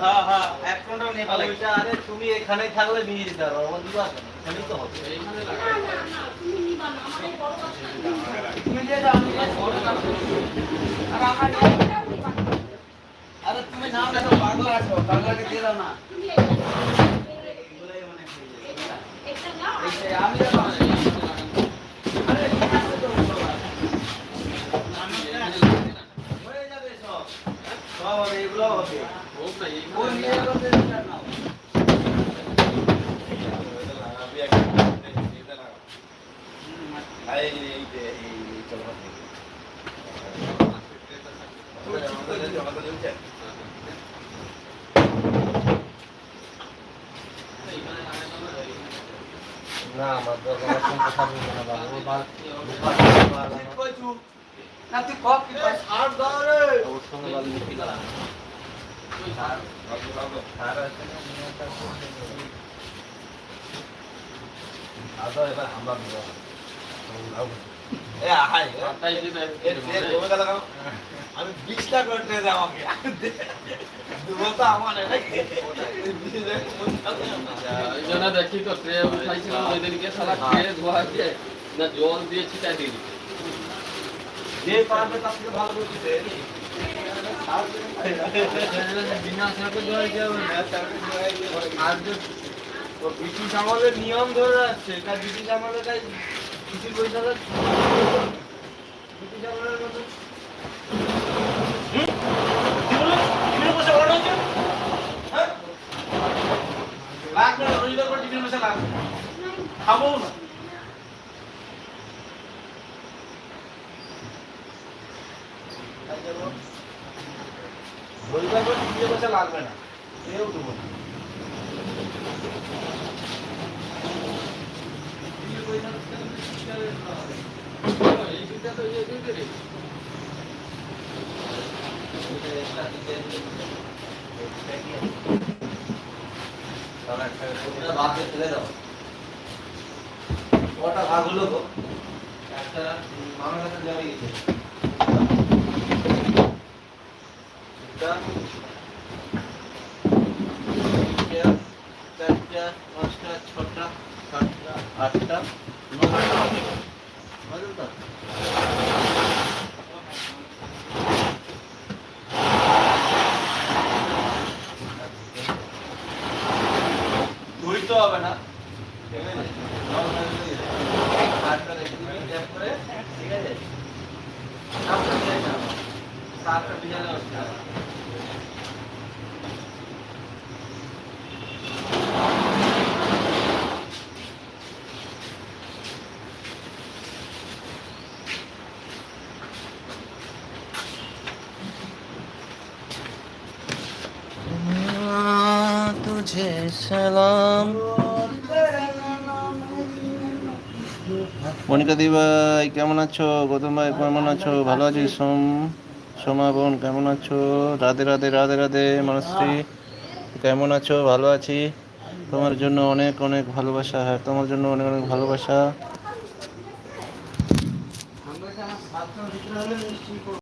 হ্যাঁ হ্যাঁ এক ঘন্টাও নিয়ে পালাই আরে তুমি এখানেই থাকলে নিয়ে যেতে পারো আমার দিবা এখানেই আর তুমি নাম তো পাগল আছো পাগলকে দিয়ে না মনে হয় আমি যাব না। আরে ঠিক আছে তো বাবা। হয়ে যাবে সব সব হবে এগুলো হবে ওই মেয়েগুলো দিয়ে নাও না আমার কথা বলব না বাবা। না তুই কক কি পাস আর রে। ওর সঙ্গে আছে না নিয়মটা আদা এবার হামলা দিবা। এ হাই আমি বিশটা করতে দে আমাকে। দুটো আমার নাকি জন্য দেখি তো ট্রে উঠাইছিলাম ওই দিনকে সারা খেয়ে ধোয়া দিয়ে না জল দিয়ে ছিটা দিয়ে যে পারবে তার থেকে ভালো করে বিনা যাবে না। আর ব্রিটিশ আমলের নিয়ম ধরে রাখছে তা ব্রিটিশ আমলের কাজ ব্রিটিশ বৈশাখের লাগবে না রবিবার করে টিফিন বসে লাগবে খাবো না রবিবার করে টিফিন বসে লাগবে না কেউ দেবো না এই দুইটা ওটা ভাগ হলো একটা মামার কাছে চারটা পাঁচটা ছটা সাতটা আটটা নটা হবে না ঠিক আছে হাতটা রেখে দিবি, ট্যাপ করে, ঠিক আছে? সাতটা দিয়ে দাও। সাতটা ভিজালে অসুবিধা হবে না। तुझे सलाम মনিকা দি ভাই কেমন আছো গৌতম ভাই কেমন আছো ভালো আছি সোম সোমা বোন কেমন আছো রাধে রাধে রাধে রাধে মনশ্রী কেমন আছো ভালো আছি তোমার জন্য অনেক অনেক ভালোবাসা হ্যাঁ তোমার জন্য অনেক অনেক ভালোবাসা